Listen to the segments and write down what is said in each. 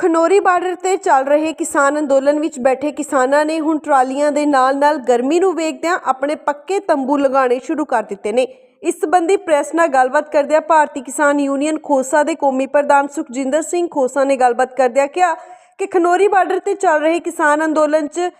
Khanauri border ਤੇ ਚੱਲ ਰਹੇ ਕਿਸਾਨ ਅੰਦੋਲਨ ਵਿੱਚ ਬੈਠੇ ਕਿਸਾਨਾਂ ਨੇ ਹੁਣ ਟਰਾਲੀਆਂ ਦੇ ਨਾਲ-ਨਾਲ ਗਰਮੀ ਨੂੰ ਵੇਖਦਿਆਂ ਆਪਣੇ ਪੱਕੇ ਤੰਬੂ ਲਗਾਉਣੇ ਸ਼ੁਰੂ ਕਰ ਦਿੱਤੇ ਨੇ। ਇਸ ਸੰਬੰਧੀ ਪ੍ਰੈਸ ਨਾਲ ਗੱਲਬਾਤ ਕਰਦਿਆਂ ਭਾਰਤੀ ਕਿਸਾਨ ਯੂਨੀਅਨ ਖੋਸਾ ਦੇ ਕੌਮੀ ਪ੍ਰਧਾਨ ਸੁਖਜਿੰਦਰ ਸਿੰਘ ਖੋਸਾ ਨੇ ਗੱਲਬਾਤ ਕਰਦਿਆਂ ਕਿਹਾ ਕਿ ਖਨੋਰੀ ਬਾਰਡਰ ਤੇ ਚੱਲ ਰਹੇ ਕਿਸਾਨ ਅੰਦੋਲਨ 'ਚ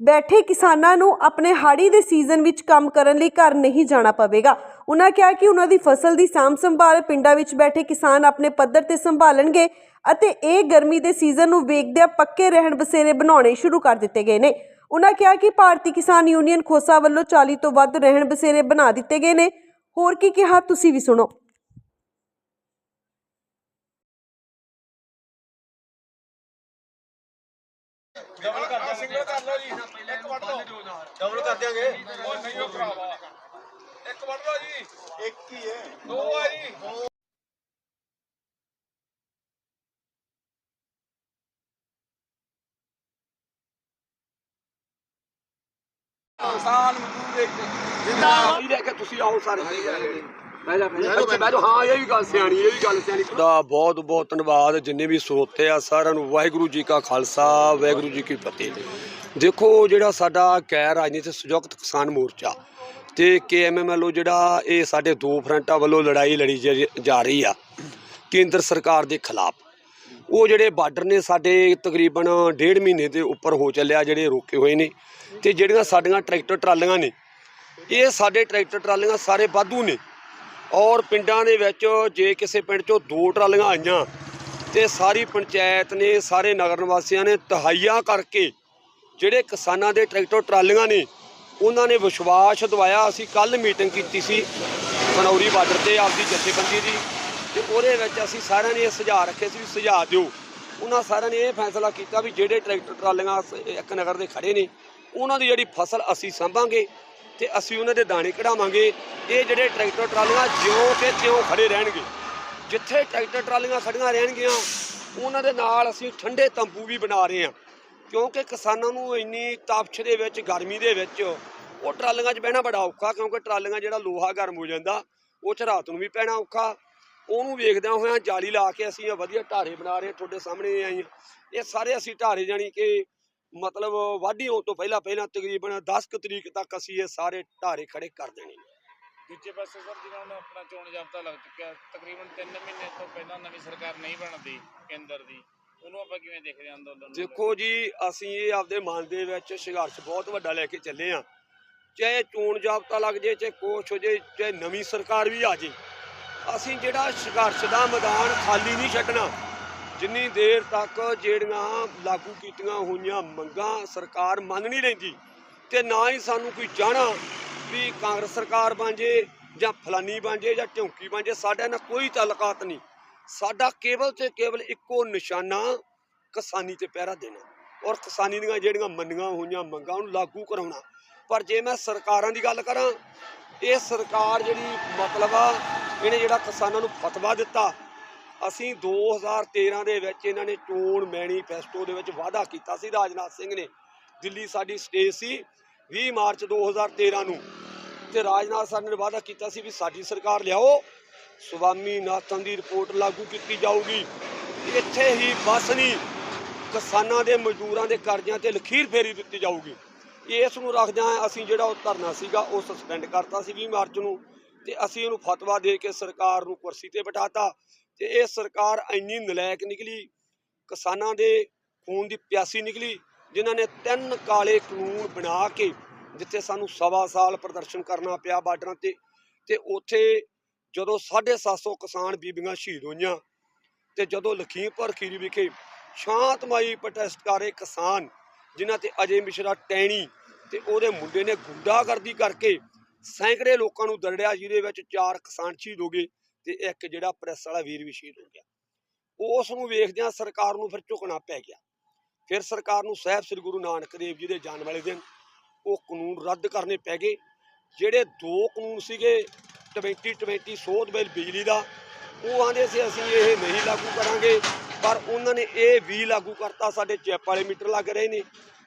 ਬੈਠੇ ਕਿਸਾਨਾਂ ਨੂੰ ਆਪਣੇ ਹਾੜੀ ਦੇ ਸੀਜ਼ਨ ਵਿੱਚ ਕੰਮ ਕਰਨ ਲਈ ਘਰ ਨਹੀਂ ਜਾਣਾ ਪਵੇਗਾ। ਉਹਨਾਂ ਕਿਹਾ ਕਿ ਉਹਨਾਂ ਦੀ ਫਸਲ ਦੀ ਸਾਂਭ ਸੰਭਾਲ ਪਿੰਡਾਂ ਵਿੱਚ ਬੈਠੇ ਕਿਸਾਨ ਆਪਣੇ ਪੱਧਰ ਤੇ ਸੰਭਾਲਣਗੇ। ਅਤੇ ਇਹ ਗਰਮੀ ਦੇ ਸੀਜ਼ਨ ਨੂੰ ਵੇਖਦਿਆਂ ਪੱਕੇ ਰਹਿਣ ਬਸੇਰੇ ਬਣਾਉਣੇ ਸ਼ੁਰੂ ਕਰ ਦਿੱਤੇ ਗਏ ਨੇ। ਉਹਨਾਂ ਕਿਹਾ ਕਿ ਭਾਰਤੀ ਕਿਸਾਨ ਯੂਨੀਅਨ ਖੋਸਾ ਵੱਲੋਂ 40 ਤੋਂ ਵੱਧ ਰਹਿਣ ਬਸੇਰੇ ਬਣਾ ਦਿੱਤੇ ਗਏ ਨੇ। ਹੋਰ ਕੀ ਕਿਹਾ ਤੁਸੀਂ ਵੀ ਸੁਣੋ ਡਬਲ ਕਰ ਦਿਆ ਸਿੰਗਲ ਕਰ ਲਓ ਜੀ ਇੱਕ ਵੱਢ ਲਓ ਡਬਲ ਕਰ ਦਿਆਂਗੇ ਉਹ ਨਹੀਂ ਉਹ ਭਰਾਵਾ ਇੱਕ ਵੱਢ ਲਓ ਜੀ ਇੱਕ ਹੀ ਹੈ ਦੋ ਆ ਜੀ ਕਿਸਾਨ ਮਜ਼ਦੂਰ ਦੇਖ ਜਿੰਦਾਬਾਦ। ਲੈ ਕੇ ਤੁਸੀਂ ਆਓ ਸਾਰੇ। ਬਹਿ ਜਾ ਬਹਿ ਜਾ। ਬੱਚੇ ਬਹਿ ਜਾ। ਹਾਂ ਇਹ ਵੀ ਗੱਲ ਸਿਆਣੀ ਇਹ ਵੀ ਗੱਲ ਸਿਆਣੀ। ਦਾ ਬਹੁਤ ਬਹੁਤ ਧੰਨਵਾਦ ਜਿੰਨੇ ਵੀ ਸਰੋਤੇ ਆ ਸਾਰਿਆਂ ਨੂੰ ਵਾਹਿਗੁਰੂ ਜੀ ਕਾ ਖਾਲਸਾ ਵਾਹਿਗੁਰੂ ਜੀ ਕੀ ਫਤਿਹ। ਦੇਖੋ ਜਿਹੜਾ ਸਾਡਾ ਗੈਰ ਰਾਜਨੀਤਿਕ ਸੰਯੁਕਤ ਕਿਸਾਨ ਮੋਰਚਾ ਤੇ ਕੇਐਮਐਮਐਲਓ ਜਿਹੜਾ ਇਹ ਸਾਡੇ ਦੋ ਫਰੰਟਾਂ ਵੱਲੋਂ ਲੜਾਈ ਲੜੀ ਜਾ ਰਹੀ ਆ ਕੇਂਦਰ ਸਰਕਾਰ ਦੇ ਖਿਲਾਫ। ਉਹ ਜਿਹੜੇ ਬਾਰਡਰ ਨੇ ਸਾਡੇ ਤਕਰੀਬਨ ਡੇਢ ਮਹੀਨੇ ਦੇ ਉੱਪਰ ਹੋ ਚੱਲਿਆ, ਜਿਹੜੇ ਰੋਕੇ ਹੋਏ ਨੇ ਤੇ ਜਿਹੜੀਆਂ ਸਾਡੀਆਂ ਟਰੈਕਟਰ ਟਰਾਲੀਆਂ ਨੇ, ਇਹ ਸਾਡੇ ਟਰੈਕਟਰ ਟਰਾਲੀਆਂ ਸਾਰੇ ਵਾਧੂ ਨੇ ਔਰ ਪਿੰਡਾਂ ਦੇ ਵਿੱਚ ਜੇ ਕਿਸੇ ਪਿੰਡ ਚੋਂ ਦੋ ਟਰਾਲੀਆਂ ਆਈਆਂ ਤੇ ਸਾਰੀ ਪੰਚਾਇਤ ਨੇ, ਸਾਰੇ ਨਗਰ ਨਿਵਾਸੀਆਂ ਨੇ ਤਹਾਈਆ ਕਰਕੇ ਜਿਹੜੇ ਕਿਸਾਨਾਂ ਦੇ ਟਰੈਕਟਰ ਟਰਾਲੀਆਂ ਨੇ, ਉਹਨਾਂ ਨੇ ਵਿਸ਼ਵਾਸ ਦਿਵਾਇਆ। ਅਸੀਂ ਕੱਲ ਮੀਟਿੰਗ ਕੀਤੀ ਸੀ, ਖਨੌਰੀ ਬਾਰਡਰ ਤੇ ਆਪਦੀ ਜਥੇਬੰਦੀ ਦੀ। ਉਹਦੇ ਵਿੱਚ ਅਸੀਂ ਸਾਰਿਆਂ ਨੇ ਇਹ ਸੁਝਾਅ ਰੱਖੇ ਸੀ ਵੀ ਸੁਝਾਅ ਦਿਓ। ਉਹਨਾਂ ਸਾਰਿਆਂ ਨੇ ਇਹ ਫੈਸਲਾ ਕੀਤਾ ਵੀ ਜਿਹੜੇ ਟਰੈਕਟਰ ਟਰਾਲੀਆਂ ਸ- ਇੱਕ ਨਗਰ ਦੇ ਖੜੇ ਨੇ, ਉਹਨਾਂ ਦੀ ਜਿਹੜੀ ਫਸਲ ਅਸੀਂ ਸੰਭਾਂਗੇ ਤੇ ਅਸੀਂ ਉਹਨਾਂ ਦੇ ਦਾਣੇ ਕਢਾਵਾਂਗੇ। ਇਹ ਜਿਹੜੇ ਟਰੈਕਟਰ ਟਰਾਲੀਆਂ ਜਿਉਂ ਕਿ ਤਿਉਂ ਖੜੇ ਰਹਿਣਗੇ। ਜਿੱਥੇ ਟਰੈਕਟਰ ਟਰਾਲੀਆਂ ਖੜੀਆਂ ਰਹਿਣਗੀਆਂ, ਉਹਨਾਂ ਦੇ ਨਾਲ ਅਸੀਂ ਠੰਡੇ ਤੰਬੂ ਵੀ ਬਣਾ ਰਹੇ ਹਾਂ। ਕਿਉਂਕਿ ਕਿਸਾਨਾਂ ਨੂੰ ਇੰਨੀ ਤਾਪਸ਼ ਦੇ ਵਿੱਚ, ਗਰਮੀ ਦੇ ਵਿੱਚ, ਉਹ ਟਰਾਲੀਆਂ 'ਚ ਬਹਿਣਾ ਬੜਾ ਔਖਾ, ਕਿਉਂਕਿ ਟਰਾਲੀਆਂ ਜਿਹੜਾ ਲੋਹਾ ਗਰਮ ਹੋ ਜਾਂਦਾ, ਉਹ 'ਚ ਰਾਤ ਨੂੰ ਵੀ ਪੈਣਾ ਔਖਾ। ਉਹਨੂੰ ਵੇਖਦਿਆਂ ਹੋਇਆਂ ਜਾਲੀ ਲਾ ਕੇ ਅਸੀਂ ਇਹ ਵਧੀਆ ਢਾਰੇ ਬਣਾ ਰਹੇ ਤੁਹਾਡੇ ਸਾਹਮਣੇ ਆਈ ਇਹ ਸਾਰੇ ਅਸੀਂ ਢਾਰੇ ਜਾਣੀ ਕਿ ਮਤਲਬ ਵਾਢੀ ਹੋਣ ਤੋਂ ਪਹਿਲਾਂ ਪਹਿਲਾਂ ਤਕਰੀਬਨ 10 ਕੁ ਤਰੀਕ ਤੱਕ ਅਸੀਂ ਇਹ ਸਾਰੇ ਢਾਰੇ ਖੜੇ ਕਰ ਦੇਣੇ ਨੇ। ਦੂਜੇ ਪਾਸੇ ਸਰ ਜਿਨ੍ਹਾਂ ਹੁਣ ਆਪਣਾ ਚੋਣ ਜਾਬਤਾ ਲੱਗ ਚੁੱਕਿਆ ਤਕਰੀਬਨ 3 ਮਹੀਨੇ ਤੋਂ ਪਹਿਲਾਂ ਨਵੀਂ ਸਰਕਾਰ ਨਹੀਂ ਬਣਦੀ ਕੇਂਦਰ ਦੀ ਉਹਨੂੰ ਆਪਾਂ ਕਿਵੇਂ ਦੇਖਦੇ ਹਾਂ ਅੰਦੋਲਨ ਨੂੰ? ਦੇਖੋ ਜੀ ਅਸੀਂ ਇਹ ਆਪਦੇ ਮਨ ਦੇ ਵਿੱਚ ਸੰਘਰਸ਼ ਬਹੁਤ ਵੱਡਾ ਲੈ ਕੇ ਚੱਲੇ ਆ ਚਾਹੇ ਚੋਣ ਜਾਬਤਾ ਲੱਗ ਜੇ ਚਾਹੇ ਕੁਛ ਹੋ ਜੇ ਚਾਹੇ ਨਵੀਂ ਸਰਕਾਰ ਵੀ ਆ ਜੇ ਅਸੀਂ ਜਿਹੜਾ ਸੰਘਰਸ਼ ਦਾ ਮੈਦਾਨ ਖਾਲੀ ਨਹੀਂ ਛੱਡਣਾ, ਜਿੰਨੀ ਦੇਰ ਤੱਕ ਜਿਹੜੀਆਂ ਲਾਗੂ ਕੀਤੀਆਂ ਹੋਈਆਂ ਮੰਗਾਂ ਸਰਕਾਰ ਮੰਨ ਨਹੀਂ ਲੈਂਦੀ ਤੇ ਨਾ ਹੀ ਸਾਨੂੰ ਕੋਈ ਚਾਹਣਾ ਵੀ ਕਾਂਗਰਸ ਸਰਕਾਰ ਬਣ ਜੇ ਜਾਂ ਫਲਾਨੀ ਬਣ ਜੇ ਜਾਂ ਢਿਉਂਕੀ ਬਣ ਜੇ, ਸਾਡੇ ਨਾਲ ਕੋਈ ਤਾਲਕਾਤ ਨਹੀਂ। ਸਾਡਾ ਕੇਵਲ ਤੇ ਕੇਵਲ ਇੱਕੋ ਨਿਸ਼ਾਨਾ ਕਿਸਾਨੀ ਤੇ ਪਹਿਰਾ ਦੇਣਾ ਔਰ ਕਿਸਾਨੀ ਦੀਆਂ ਜਿਹੜੀਆਂ ਮੰਨੀਆਂ ਹੋਈਆਂ ਮੰਗਾਂ ਨੂੰ ਲਾਗੂ ਕਰਾਉਣਾ। ਪਰ ਜੇ ਮੈਂ ਸਰਕਾਰਾਂ ਦੀ ਗੱਲ ਕਰਾਂ, ਇਹ ਸਰਕਾਰ ਜਿਹੜੀ ਮਤਲਬ ਆ ਇਹਨੇ ਜਿਹੜਾ ਕਿਸਾਨਾਂ ਨੂੰ ਫਤਵਾ ਦਿੱਤਾ, ਅਸੀਂ 2013 ਦੇ ਵਿੱਚ ਇਹਨਾਂ ਨੇ ਚੋਣ ਮੈਨੀਫੈਸਟੋ ਦੇ ਵਿੱਚ ਵਾਅਦਾ ਕੀਤਾ ਸੀ, ਰਾਜਨਾਥ ਸਿੰਘ ਨੇ। ਦਿੱਲੀ ਸਾਡੀ ਸਟੇਜ ਸੀ 20 ਮਾਰਚ 2013 ਨੂੰ। ਤੇ ਰਾਜਨਾਥ ਸਾਹਿਬ ਨੇ ਵਾਅਦਾ ਕੀਤਾ ਸੀ ਵੀ ਸਾਡੀ ਸਰਕਾਰ ਲਿਆਓ, ਸੁਵਾਮੀਨਾਥਨ ਦੀ ਰਿਪੋਰਟ ਲਾਗੂ ਕੀਤੀ ਜਾਊਗੀ। ਇੱਥੇ ਹੀ ਬਸ ਨਹੀਂ, ਕਿਸਾਨਾਂ ਦੇ ਮਜ਼ਦੂਰਾਂ ਦੇ ਕਰਜ਼ਿਆਂ ਤੇ ਲਖੀਰ ਫੇਰੀ ਦਿੱਤੀ ਜਾਊਗੀ। ਇਸ ਨੂੰ ਰੱਖਦਿਆਂ ਅਸੀਂ ਜਿਹੜਾ ਉਹ ਧਰਨਾ ਸੀਗਾ, ਉਹ ਸਸਪੈਂਡ ਕਰਤਾ ਸੀ 20 ਮਾਰਚ ਨੂੰ। ਤੇ ਅਸੀਂ ਉਹਨੂੰ ਫਤਵਾ ਦੇ ਕੇ ਸਰਕਾਰ ਨੂੰ ਕੁਰਸੀ ਤੇ ਬਿਠਾਤਾ ਤੇ ਇਹ ਸਰਕਾਰ ਇੰਨੀ ਨਲਾਇਕ ਨਿਕਲੀ, ਕਿਸਾਨਾਂ ਦੇ ਖੂਨ ਦੀ ਪਿਆਸੀ ਨਿਕਲੀ, ਜਿਨ੍ਹਾਂ ਨੇ ਤਿੰਨ ਕਾਲੇ ਕਾਨੂੰਨ ਬਣਾ ਕੇ ਜਿੱਥੇ ਸਾਨੂੰ ਸਵਾ ਸਾਲ ਪ੍ਰਦਰਸ਼ਨ ਕਰਨਾ ਪਿਆ ਬਾਰਡਰਾਂ ਤੇ ਤੇ ਉੱਥੇ ਜਦੋਂ 750 ਕਿਸਾਨ ਬੀਬੀਆਂ ਸ਼ਹੀਦ ਹੋਈਆਂ ਤੇ ਜਦੋਂ ਲਖੀਮਪੁਰ ਖੀਰੀ ਵਿਖੇ ਸ਼ਾਂਤਮਈ ਪ੍ਰੋਟੈਸਟ ਕਰ ਰਹੇ ਕਿਸਾਨ, ਜਿਨ੍ਹਾਂ ਤੇ ਅਜੇ ਮਿਸ਼ਰਾ ਟੈਣੀ ਤੇ ਉਹਦੇ ਮੁੰਡੇ ਨੇ ਗੁੰਡਾਗਰਦੀ ਕਰਕੇ ਸੈਂਕੜੇ ਲੋਕਾਂ ਨੂੰ ਦਰੜਿਆ, ਜਿਹਦੇ ਵਿੱਚ ਚਾਰ ਕਿਸਾਨ ਸ਼ਹੀਦ ਹੋ ਗਏ ਤੇ ਇੱਕ ਜਿਹੜਾ ਪ੍ਰੈਸ ਵਾਲਾ ਵੀਰ ਵੀ ਸ਼ਹੀਦ ਹੋ ਗਿਆ। ਉਸ ਨੂੰ ਵੇਖਦਿਆਂ ਸਰਕਾਰ ਨੂੰ ਫਿਰ ਝੁਕਣਾ ਪੈ ਗਿਆ। ਫਿਰ ਸਰਕਾਰ ਨੂੰ ਸਾਹਿਬ ਸ੍ਰੀ ਗੁਰੂ ਨਾਨਕ ਦੇਵ ਜੀ ਦੇ ਜਾਣ ਵਾਲੇ ਦਿਨ ਉਹ ਕਾਨੂੰਨ ਰੱਦ ਕਰਨੇ ਪੈ ਗਏ, ਜਿਹੜੇ ਦੋ ਕਾਨੂੰਨ ਸੀਗੇ 2020 ਸੋਧ ਬਿੱਲ ਬਿਜਲੀ ਦਾ, ਉਹ ਆਂਦੇ ਸੀ ਅਸੀਂ ਇਹ ਨਹੀਂ ਲਾਗੂ ਕਰਾਂਗੇ, ਪਰ ਉਹਨਾਂ ਨੇ ਇਹ ਵੀ ਲਾਗੂ ਕਰਤਾ, ਸਾਡੇ ਚੈਪ ਵਾਲੇ ਮੀਟਰ ਲੱਗ ਰਹੇ ਨੇ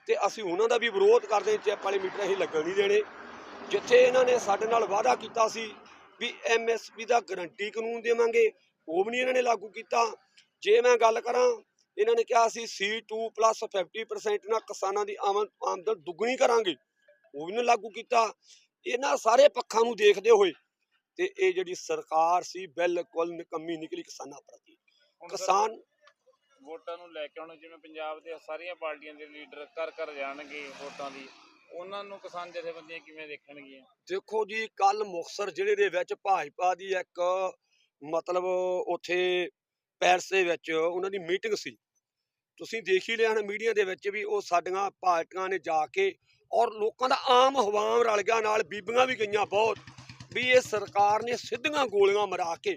ਤੇ ਅਸੀਂ ਉਹਨਾਂ ਦਾ ਵੀ ਵਿਰੋਧ ਕਰਦੇ ਚੈਪ ਵਾਲੇ ਮੀਟਰ ਅਸੀਂ ਲੱਗਣ ਨਹੀਂ ਦੇਣੇ। ਜਿੱਥੇ ਇਹਨਾਂ ਨੇ ਸਾਡੇ ਨਾਲ ਵਾਅਦਾ ਕੀਤਾ ਸੀ ਵੀ ਐਮਐਸਪੀ ਦਾ ਗਰੰਟੀ ਕਾਨੂੰਨ ਦੇਵਾਂਗੇ ਉਹ ਵੀ ਨਹੀਂ ਇਹਨਾਂ ਨੇ ਲਾਗੂ ਕੀਤਾ। ਜੇ ਮੈਂ ਗੱਲ ਕਰਾਂ ਇਹਨਾਂ ਨੇ ਕਿਹਾ ਸੀ C2 50% ਨਾਲ ਕਿਸਾਨਾਂ ਦੀ ਆਮਦ ਆਮਦਨ ਦੁੱਗਣੀ ਕਰਾਂਗੇ ਉਹ ਵੀ ਨਾ ਲਾਗੂ ਕੀਤਾ। ਇਹਨਾਂ ਸਾਰੇ ਪੱਖਾਂ ਨੂੰ ਦੇਖਦੇ ਹੋਏ ਤੇ ਇਹ ਜਿਹੜੀ ਸਰਕਾਰ ਸੀ ਬਿਲਕੁਲ ਨਿਕੰਮੀ ਨਿਕਲੀ ਕਿਸਾਨਾਂ ਪ੍ਰਤੀ। ਕਿਸਾਨ ਵੋਟਾਂ ਨੂੰ ਲੈ ਕੇ ਹੁਣ ਜਿਵੇਂ ਪੰਜਾਬ ਦੇ ਸਾਰੀਆਂ ਪਾਰਟੀਆਂ ਦੇ ਲੀਡਰ ਘਰ ਘਰ ਜਾਣਗੇ ਵੋਟਾਂ ਦੀ। ਉਹਨਾਂ ਨੂੰ ਕਿਸਾਨ ਜਥੇਬੰਦੀਆਂ ਕਿਵੇਂ ਦੇਖਣਗੀਆਂ? ਦੇਖੋ ਜੀ ਕੱਲ ਮੁਕਤਸਰ ਜ਼ਿਲ੍ਹੇ ਦੇ ਵਿੱਚ ਭਾਜਪਾ ਦੀ ਇੱਕ ਮਤਲਬ ਉੱਥੇ ਪੈਰਸ ਦੇ ਵਿੱਚ ਉਹਨਾਂ ਦੀ ਮੀਟਿੰਗ ਸੀ। ਤੁਸੀਂ ਦੇਖ ਹੀ ਲਿਆ ਨਾ ਮੀਡੀਆ ਦੇ ਵਿੱਚ ਵੀ ਉਹ ਸਾਡੀਆਂ ਪਾਰਟੀਆਂ ਨੇ ਜਾ ਕੇ ਔਰ ਲੋਕਾਂ ਦਾ ਆਮ ਹਵਾਮ ਰਲ ਗਿਆ ਨਾਲ, ਬੀਬੀਆਂ ਵੀ ਗਈਆਂ ਬਹੁਤ, ਵੀ ਇਹ ਸਰਕਾਰ ਨੇ ਸਿੱਧੀਆਂ ਗੋਲੀਆਂ ਮਰਾ ਕੇ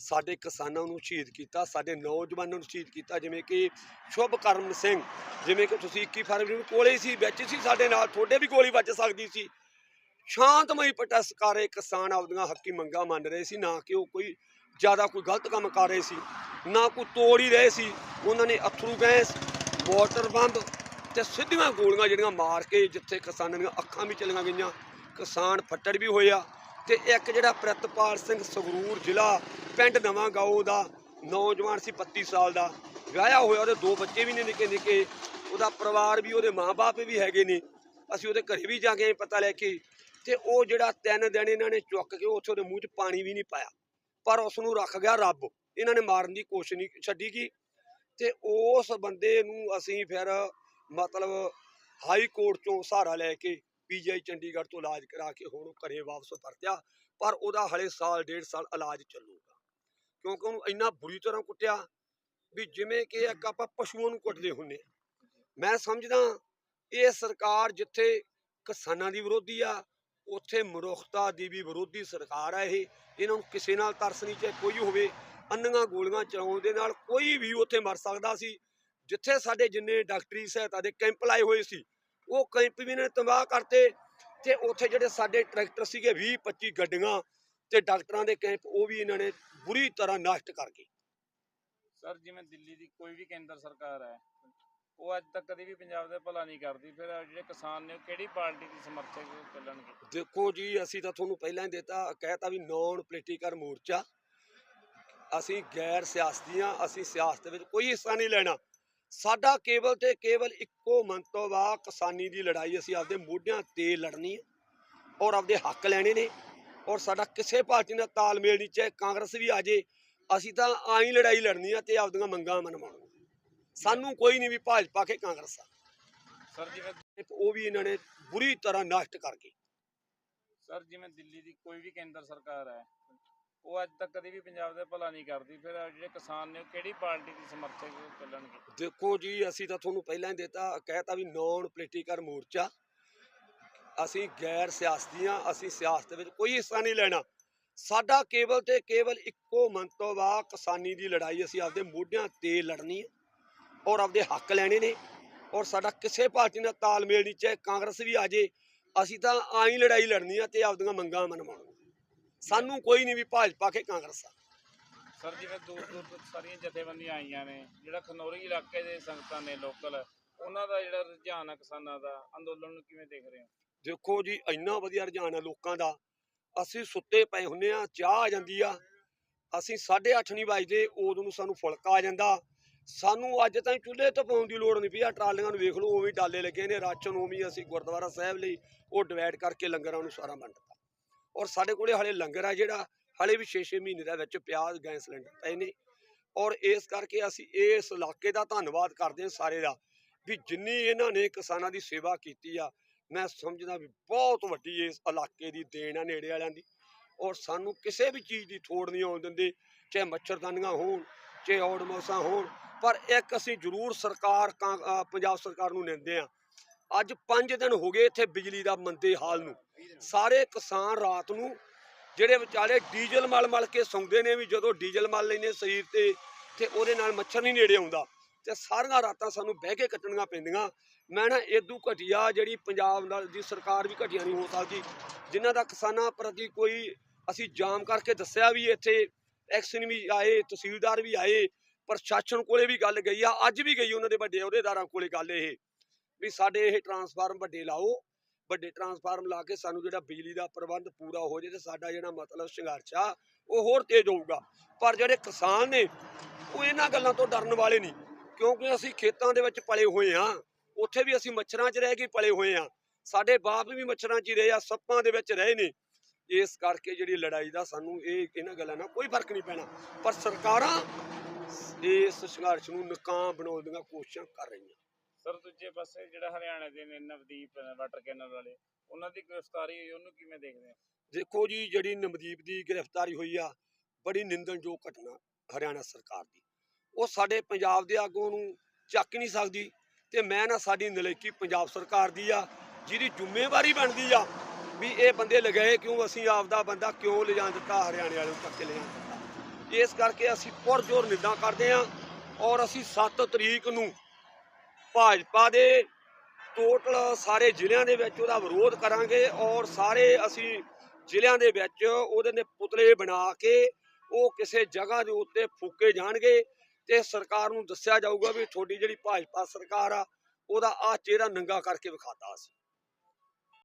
ਸਾਡੇ ਕਿਸਾਨਾਂ ਨੂੰ ਸ਼ਹੀਦ ਕੀਤਾ, ਸਾਡੇ ਨੌਜਵਾਨਾਂ ਨੂੰ ਸ਼ਹੀਦ ਕੀਤਾ, ਜਿਵੇਂ ਕਿ ਸ਼ੁਭਕਰਮ ਸਿੰਘ, ਜਿਵੇਂ ਕਿ ਤੁਸੀਂ 21 ਫਰਵਰੀ ਨੂੰ ਕੋਲੇ ਸੀ, ਵਿੱਚ ਸੀ, ਸਾਡੇ ਨਾਲ ਤੁਹਾਡੇ ਵੀ ਗੋਲੀ ਵੱਜ ਸਕਦੀ ਸੀ। ਸ਼ਾਂਤਮਈ ਪ੍ਰੋਟੈਸਟ ਕਰ ਰਹੇ ਕਿਸਾਨ ਆਪਦੀਆਂ ਹੱਕੀ ਮੰਗਾਂ ਮੰਨ ਰਹੇ ਸੀ, ਨਾ ਕਿ ਉਹ ਕੋਈ ਜ਼ਿਆਦਾ ਕੋਈ ਗਲਤ ਕੰਮ ਕਰ ਰਹੇ ਸੀ, ਨਾ ਕੋਈ ਤੋੜ ਹੀ ਰਹੇ ਸੀ। ਉਹਨਾਂ ਨੇ ਅਥਰੂ ਗੈਸ, ਵਾਟਰ ਬੰਬ ਤੇ ਸਿੱਧੀਆਂ ਗੋਲੀਆਂ ਜਿਹੜੀਆਂ ਮਾਰ ਕੇ ਜਿੱਥੇ ਕਿਸਾਨਾਂ ਦੀਆਂ ਅੱਖਾਂ ਵੀ ਚਲੀਆਂ ਗਈਆਂ, ਕਿਸਾਨ ਫੱਟੜ ਵੀ ਹੋਇਆ ਤੇ ਇੱਕ ਜਿਹੜਾ ਪ੍ਰਿਤਪਾਲ ਸਿੰਘ ਸੰਗਰੂਰ ਜ਼ਿਲ੍ਹਾ ਪਿੰਡ ਨਵਾਂ ਗਾਉਂ ਦਾ ਨੌਜਵਾਨ ਸੀ 32 ਸਾਲ ਦਾ। ਵਿਆਹਿਆ ਹੋਇਆ, ਉਹਦੇ ਦੋ ਬੱਚੇ ਵੀ ਨੇ ਨਿੱਕੇ ਨਿੱਕੇ। ਉਹਦਾ ਪਰਿਵਾਰ ਵੀ, ਉਹਦੇ ਮਾਪੇ ਵੀ ਹੈਗੇ ਨੇ। ਅਸੀਂ ਉਹਦੇ ਘਰੇ ਵੀ ਜਾ ਕੇ ਪਤਾ ਲੈ ਕੇ। ਤੇ ਉਹ ਜਿਹੜਾ ਤਿੰਨ ਦਿਨ ਇਹਨਾਂ ਨੇ ਚੁੱਕ ਕੇ ਉੱਥੇ ਉਹਦੇ ਮੂੰਹ 'ਚ ਪਾਣੀ ਵੀ ਨਹੀਂ ਪਾਇਆ। ਪਰ ਉਸ ਨੂੰ ਰੱਖ ਗਿਆ ਰੱਬ। ਇਹਨਾਂ ਨੇ ਮਾਰਨ ਦੀ ਕੋਸ਼ਿਸ਼ ਨਹੀਂ ਛੱਡੀ ਗਈ ਤੇ ਉਸ ਬੰਦੇ ਨੂੰ ਅਸੀਂ ਫਿਰ ਮਤਲਬ ਹਾਈ ਕੋਰਟ ਚੋਂ ਸਹਾਰਾ ਲੈ ਕੇ ਪੀਜੀਆਈ ਚੰਡੀਗੜ੍ਹ ਤੋਂ ਇਲਾਜ ਕਰਾ ਕੇ ਹੁਣ ਉਹ ਘਰੇ ਵਾਪਸ ਪਰਤਿਆ, ਪਰ ਉਹਦਾ ਹਲੇ ਸਾਲ, ਡੇਢ ਸਾਲ ਇਲਾਜ ਚੱਲੂਗਾ। ਕਿਉਂਕਿ ਉਹਨੂੰ ਇੰਨਾ ਬੁਰੀ ਤਰ੍ਹਾਂ ਕੁੱਟਿਆ ਵੀ ਜਿਵੇਂ ਕਿ ਇੱਕ ਆਪਾਂ ਪਸ਼ੂਆਂ ਨੂੰ ਕੁੱਟਦੇ ਹੁੰਨੇ ਆ। ਮੈਂ ਸਮਝਦਾ ਇਹ ਸਰਕਾਰ ਜਿੱਥੇ ਕਿਸਾਨਾਂ ਦੀ ਵਿਰੋਧੀ ਆ, ਉੱਥੇ ਮਨੁੱਖਤਾ ਦੀ ਵੀ ਵਿਰੋਧੀ ਸਰਕਾਰ ਆ ਇਹ। ਇਹਨਾਂ ਨੂੰ ਕਿਸੇ ਨਾਲ ਤਰਸ ਨਹੀਂ ਚਾਹੇ ਕੋਈ ਹੋਵੇ। ਅੰਨੀਆਂ ਗੋਲੀਆਂ ਚਲਾਉਣ ਦੇ ਨਾਲ ਕੋਈ ਵੀ ਉੱਥੇ ਮਰ ਸਕਦਾ ਸੀ। ਜਿੱਥੇ ਸਾਡੇ ਜਿੰਨੇ ਡਾਕਟਰੀ ਸਹਾਇਤਾ ਦੇ ਕੈਂਪ ਲਾਏ ਹੋਏ ਸੀ ਉਹ ਕੈਂਪ ਵੀ ਇਹਨਾਂ ਨੇ ਤਬਾਹ ਕਰਤੇ ਤੇ ਉੱਥੇ ਜਿਹੜੇ ਸਾਡੇ ਟਰੈਕਟਰ ਸੀਗੇ 20 25 ਗੱਡੀਆਂ ਤੇ ਡਾਕਟਰਾਂ ਦੇ ਕੈਂਪ ਉਹ ਵੀ ਇਹਨਾਂ ਨੇ ਬੁਰੀ ਤਰ੍ਹਾਂ ਨਸ਼ਟ ਕਰ ਗਏ। ਸਰ ਜਿਵੇਂ ਦਿੱਲੀ ਦੀ ਕੋਈ ਵੀ ਕੇਂਦਰ ਸਰਕਾਰ ਹੈ ਉਹ ਅੱਜ ਤੱਕ ਕਦੀ ਵੀ ਪੰਜਾਬ ਦਾ ਭਲਾ ਨਹੀਂ ਕਰਦੀ। ਫਿਰ ਜਿਹੜੇ ਕਿਸਾਨ ਨੇ ਕਿਹੜੀ ਪਾਰਟੀ ਦੀ ਸਮਰਥਕ ਚੱਲਣਗੇ? ਦੇਖੋ ਜੀ ਅਸੀਂ ਤਾਂ ਤੁਹਾਨੂੰ ਪਹਿਲਾਂ ਹੀ ਦਿੱਤਾ ਕਹਿਤਾ ਵੀ ਨੌਨ ਪੋਲੀਟੀਕਲ ਮੋਰਚਾ। ਅਸੀਂ ਗੈਰ ਸਿਆਸਤੀ ਹਾਂ ਅਸੀਂ ਸਿਆਸਤ ਵਿੱਚ ਕੋਈ ਹਿੱਸਾ ਨਹੀਂ ਲੈਣਾ। ਸਾਡਾ ਕੇਵਲ ਤੇ ਕੇਵਲ ਇੱਕੋ ਮੰਤਵ ਕਿਸਾਨੀ ਦੀ ਲੜਾਈ ਅਸੀਂ ਆਪਦੇ ਮੋਢਿਆਂ ਤੇ ਲੜਨੀ ਹੈ ਔਰ ਆਪਦੇ ਹੱਕ ਲੈਣੇ ਨੇ ਔਰ ਸਾਡਾ ਕਿਸੇ ਪਾਰਟੀ ਨਾਲ ਤਾਲਮੇਲ ਨਹੀਂ ਚਾਹੇ ਕਾਂਗਰਸ ਵੀ ਆ ਜੇ ਅਸੀਂ ਤਾਂ ਆਈ ਲੜਾਈ ਲੜਨੀ ਆ ਤੇ ਆਪਦੀਆਂ ਮੰਗਾਂ ਮਨਵਾਉਣੀਆਂ। ਸਾਨੂੰ ਕੋਈ ਨਹੀਂ ਵੀ ਭਾਜਪਾ ਕੇ ਕਾਂਗਰਸ ਆ। ਸਰ ਜਿਵੇਂ ਉਹ ਵੀ ਇਹਨਾਂ ਨੇ ਬੁਰੀ ਤਰ੍ਹਾਂ ਨਸ਼ਟ ਕਰ ਗਏ। ਸਰ ਜਿਵੇਂ ਦਿੱਲੀ ਦੀ ਕੋਈ ਵੀ ਕੇਂਦਰ ਸਰਕਾਰ ਹੈ ਉਹ ਅੱਜ ਤੱਕ ਕਦੀ ਵੀ ਪੰਜਾਬ ਦਾ ਭਲਾ ਨਹੀਂ ਕਰਦੀ। ਫਿਰ ਆਹ ਜਿਹੜੇ ਕਿਸਾਨ ਨੇ ਉਹ ਕਿਹੜੀ ਪਾਰਟੀ ਦੀ ਸਮਰਥਕ ਚੱਲਣਗੇ? ਦੇਖੋ ਜੀ, ਅਸੀਂ ਤਾਂ ਤੁਹਾਨੂੰ ਪਹਿਲਾਂ ਹੀ ਦਿੱਤਾ ਕਹਿਤਾ ਵੀ ਨੌਨ ਪੋਲੀਟੀਕਲ ਮੋਰਚਾ। ਅਸੀਂ ਗੈਰ ਸਿਆਸਤੀ ਹਾਂ, ਅਸੀਂ ਸਿਆਸਤ ਵਿੱਚ ਕੋਈ ਹਿੱਸਾ ਨਹੀਂ ਲੈਣਾ। ਸਾਡਾ ਕੇਵਲ ਤੇ ਕੇਵਲ ਇੱਕੋ ਮੰਤਵ ਆ, ਕਿਸਾਨੀ ਦੀ ਲੜਾਈ। ਅਸੀਂ ਆਪਦੇ ਮੋਢਿਆਂ ਤੇ ਲੜਨੀ ਹੈ ਔਰ ਆਪਦੇ ਹੱਕ ਲੈਣੇ ਨੇ ਔਰ ਸਾਡਾ ਕਿਸੇ ਪਾਰਟੀ ਨਾਲ ਤਾਲਮੇਲ ਨਹੀਂ, ਚਾਹੇ ਕਾਂਗਰਸ ਵੀ ਆ ਜੇ। ਅਸੀਂ ਤਾਂ ਆਈ ਲੜਾਈ ਲੜਨੀ ਆ ਤੇ ਆਪਦੀਆਂ ਮੰਗਾਂ ਮਨਵਾਉਣੀਆਂ। ਸਾਨੂੰ ਕੋਈ ਨਹੀਂ ਵੀ ਭਾਜਪਾ ਕੇ ਕਾਂਗਰਸ ਆ। ਸਰ ਜਿਵੇਂ ਦੂਰ ਦੂਰ ਤੋਂ ਸਾਰੀਆਂ ਜਥੇਬੰਦੀਆਂ ਆਈਆਂ ਨੇ ਜਿਹੜਾ ਖਨੌਰੀ ਇਲਾਕੇ ਦੇ ਸੰਗਤਾਂ ਨੇ ਲੋਕਲ ਉਹਨਾਂ ਦਾ ਜਿਹੜਾ ਰੁਝਾਨ ਆ ਕਿਸਾਨਾਂ ਦਾ ਅੰਦੋਲਨ ਨੂੰ ਕਿਵੇਂ ਦੇਖ ਰਹੇ ਹੋ? ਦੇਖੋ ਜੀ ਇੰਨਾ ਵਧੀਆ ਰੁਝਾਨ ਆ ਲੋਕਾਂ ਦਾ। ਅਸੀਂ ਸੁੱਤੇ ਪਏ ਹੁੰਨੇ ਆ ਚਾਹ ਆ ਜਾਂਦੀ ਆ। ਅਸੀਂ 8:30 ਨਹੀਂ ਵੱਜਦੇ ਉਦੋਂ ਨੂੰ ਸਾਨੂੰ ਫੁਲਕਾ ਆ ਜਾਂਦਾ। ਸਾਨੂੰ ਅੱਜ ਤਾਈਂ ਚੁੱਲ੍ਹੇ ਤੋਂ ਪਾਉਣ ਦੀ ਲੋੜ ਨਹੀਂ ਪਈ ਆ ਟਰਾਲੀਆਂ ਨੂੰ ਵੇਖ ਲਓ ਉਵੇਂ ਡਾਲੇ ਲੱਗੇ ਨੇ ਰਾਸ਼ਨ ਉਵੇਂ ਅਸੀਂ ਗੁਰਦੁਆਰਾ ਸਾਹਿਬ ਲਈ ਉਹ ਡਿਵਾਈਡ ਕਰਕੇ ਲੰਗਰਾਂ ਨੂੰ ਸਾਰਾ ਵੰਡਤਾ। ਔਰ ਸਾਡੇ ਕੋਲੇ ਹਲੇ ਲੰਗਰ ਆ ਜਿਹੜਾ, ਹਲੇ ਵੀ 6-6 ਮਹੀਨੇ ਦਾ ਵਿੱਚ ਪਿਆਜ਼, ਗੈਸ ਸਿਲੰਡਰ ਪਏ ਨੇ। ਔਰ ਇਸ ਕਰਕੇ ਅਸੀਂ ਇਸ ਇਲਾਕੇ ਦਾ ਧੰਨਵਾਦ ਕਰਦੇ ਹਾਂ ਸਾਰੇ ਦਾ, ਵੀ ਜਿੰਨੀ ਇਹਨਾਂ ਨੇ ਕਿਸਾਨਾਂ ਦੀ ਸੇਵਾ ਕੀਤੀ ਆ, ਮੈਂ ਸਮਝਦਾ ਵੀ ਬਹੁਤ ਵੱਡੀ ਇਸ ਇਲਾਕੇ ਦੀ ਦੇਣ ਆ ਨੇੜੇ ਵਾਲਿਆਂ ਦੀ। ਔਰ ਸਾਨੂੰ ਕਿਸੇ ਵੀ ਚੀਜ਼ ਦੀ ਥੋੜ ਨਹੀਂ ਆਉਣ ਦਿੰਦੇ, ਚਾਹੇ ਮੱਛਰਦਾਨੀਆਂ ਹੋਣ, ਚਾਹੇ ਔੜਮੋਸਾਂ ਹੋਣ, ਪਰ ਇੱਕ ਅਸੀਂ ਜ਼ਰੂਰ ਸਰਕਾਰ ਕਾਂ- ਪੰਜਾਬ ਸਰਕਾਰ ਨੂੰ ਨਿੰਦੇ ਆ ਅੱਜ 5 ਦਿਨ ਹੋ ਗਏ ਇੱਥੇ ਬਿਜਲੀ ਦਾ ਮੰਦੇ ਹਾਲ ਨੂੰ। ਸਾਰੇ ਕਿਸਾਨ ਰਾਤ ਨੂੰ ਜਿਹੜੇ ਵਿਚਾਲੇ ਡੀਜ਼ਲ ਮਲ ਮਲ ਕੇ ਸੌਂਦੇ ਨੇ ਵੀ ਜਦੋਂ ਡੀਜ਼ਲ ਮਲ ਲੈਨੇ ਸਰੀਰ ਤੇ ਤੇ ਉਹਦੇ ਨਾਲ ਮੱਛਰ ਨਹੀਂ ਨੇੜੇ ਆਉਂਦਾ। ਤੇ ਸਾਰੀਆਂ ਰਾਤਾਂ ਸਾਨੂੰ ਬਹਿ ਕੇ ਕੱਟਣੀਆਂ ਪੈਂਦੀਆਂ। ਮੈਂ ਨਾ ਏਦੂ ਘਟੀਆ ਜਿਹੜੀ ਪੰਜਾਬ ਨਾਲ ਦੀ ਸਰਕਾਰ ਵੀ ਘਟੀਆ ਨਹੀਂ ਹੋ ਸਕਦੀ, ਜਿਨ੍ਹਾਂ ਦਾ ਕਿਸਾਨਾਂ ਪ੍ਰਤੀ ਕੋਈ ਅਸੀਂ ਜਾਮ ਕਰਕੇ ਦੱਸਿਆ ਵੀ ਇੱਥੇ ਐਕਸ਼ਨ ਵੀ ਆਏ, ਤਹਿਸੀਲਦਾਰ ਵੀ ਆਏ, ਪ੍ਰਸ਼ਾਸਨ ਕੋਲੇ ਵੀ ਗੱਲ ਗਈ ਆ, ਅੱਜ ਵੀ ਗਈ ਉਹਨਾਂ ਦੇ ਵੱਡੇ ਅਹੁਦੇਦਾਰਾਂ ਕੋਲੇ ਗੱਲ ਇਹ, ਵੀ ਸਾਡੇ ਇਹ ਟਰਾਂਸਫਾਰਮ ਵੱਡੇ ਲਾਓ। ਵੱਡੇ ਟਰਾਂਸਫਾਰਮ ਲਾ ਕੇ ਸਾਨੂੰ ਜਿਹੜਾ ਬਿਜਲੀ ਦਾ ਪ੍ਰਬੰਧ ਪੂਰਾ ਹੋ ਜੇ ਤੇ ਸਾਡਾ ਜਿਹੜਾ ਮਤਲਬ ਸੰਘਰਸ਼ ਆ, ਉਹ ਹੋਰ ਤੇਜ਼ ਹੋਊਗਾ। ਪਰ ਜਿਹੜੇ ਕਿਸਾਨ ਨੇ, ਉਹ ਇਹਨਾਂ ਗੱਲਾਂ ਤੋਂ ਡਰਨ ਵਾਲੇ ਨਹੀਂ। ਕਿਉਂਕਿ ਅਸੀਂ ਖੇਤਾਂ ਦੇ ਵਿੱਚ ਪਲੇ ਹੋਏ ਆ ਉੱਥੇ ਵੀ ਅਸੀਂ ਮੱਛਰਾਂ 'ਚ ਰਹਿ ਕੇ ਪਲੇ ਹੋਏ ਆ ਸਾਡੇ ਬਾਪ ਵੀ ਮੱਛਰਾਂ 'ਚ ਹੀ ਰਹੇ ਆ, ਸੱਪਾਂ ਦੇ ਵਿੱਚ ਰਹੇ ਨੇ। ਇਸ ਕਰਕੇ ਜਿਹੜੀ ਲੜਾਈ ਦਾ ਸਾਨੂੰ ਇਹ, ਇਹਨਾਂ ਗੱਲਾਂ ਨਾਲ ਕੋਈ ਫ਼ਰਕ ਨਹੀਂ ਪੈਣਾ। ਪਰ ਸਰਕਾਰਾਂ ਇਸ ਸੰਘਰਸ਼ ਨੂੰ ਨਕਾਮ ਬਣਾਉਣ ਦੀਆਂ ਕੋਸ਼ਿਸ਼ਾਂ ਕਰ ਰਹੀਆਂ। ਸਰ, ਦੂਜੇ ਪਾਸੇ ਜਿਹੜਾ ਹਰਿਆਣਾ ਦੇ ਨੇ ਨਵਦੀਪ ਵਾਟਰ ਕੈਨਲ ਵਾਲੇ, ਉਹਨਾਂ ਦੀ ਗ੍ਰਿਫਤਾਰੀ ਹੋਈ, ਉਹਨੂੰ ਕਿਵੇਂ ਦੇਖਦੇ ਹੋ? ਦੇਖੋ ਜੀ, ਜਿਹੜੀ ਨਵਦੀਪ ਦੀ ਗ੍ਰਿਫਤਾਰੀ ਹੋਈ ਆ, ਬੜੀ ਨਿੰਦਣਯੋਗ ਘਟਨਾ ਹਰਿਆਣਾ ਸਰਕਾਰ ਦੀ। ਉਹ ਸਾਡੇ ਪੰਜਾਬ ਦੇ ਆਗੂਆਂ ਨੂੰ ਚੱਕ ਨਹੀਂ ਸਕਦੀ ਤੇ ਮੈਂ ਨਾ ਸਾਡੀ ਨਲੇਕੀ ਪੰਜਾਬ ਸਰਕਾਰ ਦੀ ਆ, ਜਿਹਦੀ ਜ਼ਿੰਮੇਵਾਰੀ ਬਣਦੀ ਆ ਵੀ ਇਹ ਬੰਦੇ ਲਗਾਏ ਕਿਉਂ, ਅਸੀਂ ਆਪਦਾ ਬੰਦਾ ਕਿਉਂ ਲਿਜਾਣ ਦਿੱਤਾ, ਹਰਿਆਣੇ ਵਾਲੇ ਨੂੰ ਚੱਕ ਲਿਜਾਣ ਦਿੱਤਾ। ਇਸ ਕਰਕੇ ਅਸੀਂ ਪੁਰਜੋਰ ਨਿੰਦਾ ਕਰਦੇ ਆ ਔਰ ਅਸੀਂ 7 ਤਰੀਕ ਨੂੰ ਭਾਜਪਾ ਦੇ ਟੋਟਲ ਸਾਰੇ ਜ਼ਿਲ੍ਹਿਆਂ ਦੇ ਵਿੱਚ ਉਹਦਾ ਵਿਰੋਧ ਕਰਾਂਗੇ ਔਰ ਸਾਰੇ ਅਸੀਂ ਜ਼ਿਲ੍ਹਿਆਂ ਦੇ ਵਿੱਚ ਉਹਦੇ ਨੇ ਪੁਤਲੇ ਬਣਾ ਕੇ ਉਹ ਕਿਸੇ ਜਗ੍ਹਾ ਦੇ ਉੱਤੇ ਫੂਕੇ ਜਾਣਗੇ ਤੇ ਸਰਕਾਰ ਨੂੰ ਦੱਸਿਆ ਜਾਊਗਾ ਵੀ ਤੁਹਾਡੀ ਜਿਹੜੀ ਭਾਜਪਾ ਸਰਕਾਰ ਆ, ਉਹਦਾ ਆ ਚਿਹਰਾ ਨੰਗਾ ਕਰਕੇ ਵਿਖਾਤਾ ਸੀ